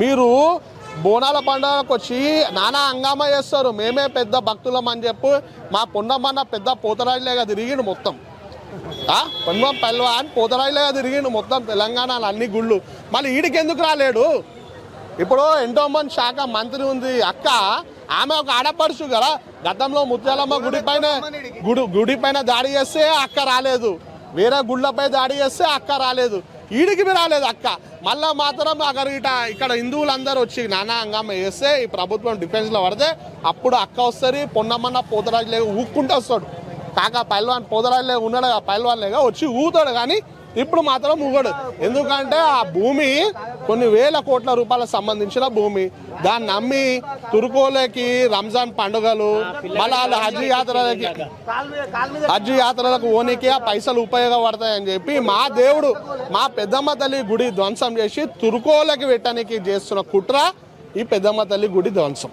మీరు బోనాల పండుగకు వచ్చి నానా హంగామా చేస్తారు. మేమే పెద్ద భక్తులం అని చెప్పి మా పొన్నమ్మన్న పెద్ద పోతరాజులేగా తిరిగిండు మొత్తం? పొన్నం పల్వాన్ పోతరాజులేగా తిరిగిండు మొత్తం తెలంగాణలో అన్ని గుళ్ళు. మళ్ళీ ఈడికి ఎందుకు రాలేడు? ఇప్పుడు ఎండోమెంట్ శాఖ మంత్రి ఉంది. అక్క ఆమె ఒక ఆడపడుచు కదా. గతంలో ముత్యాలమ్మ గుడి పైన గుడి గుడి పైన దాడి చేస్తే అక్క రాలేదు. వేరే గుళ్ళపై దాడి చేస్తే అక్క రాలేదు. ఈడికి రాలేదు అక్క. మళ్ళా మాత్రం అక్కడ ఇట ఇక్కడ హిందువులందరూ వచ్చి నానా అంగమ్మ వేస్తే ఈ ప్రభుత్వం డిఫెన్స్లో పడితే అప్పుడు అక్క వస్తుంది పొన్నమ్మన్న పోతరాజు లేక ఊక్కుంటూ వస్తాడు. కాక పైల్వాన్ పోతరాజులే ఉన్నాడు ఆ పైల్వాన్ లేక వచ్చి ఊతాడు కానీ ఇప్పుడు మాత్రం ముగడు. ఎందుకంటే ఆ భూమి కొన్ని వేల కోట్ల రూపాయలకు సంబంధించిన భూమి. దాన్ని నమ్మి తురుకోలేకి రంజాన్ పండుగలు మళ్ళీ వాళ్ళు హజ్ యాత్రలకి హజ్ యాత్రలకు ఓనికి ఆ పైసలు ఉపయోగపడతాయని చెప్పి మా దేవుడు మా పెద్దమ్మ తల్లి గుడి ధ్వంసం చేసి తురుకోలకి పెట్టడానికి చేస్తున్న కుట్ర ఈ పెద్దమ్మ తల్లి గుడి ధ్వంసం.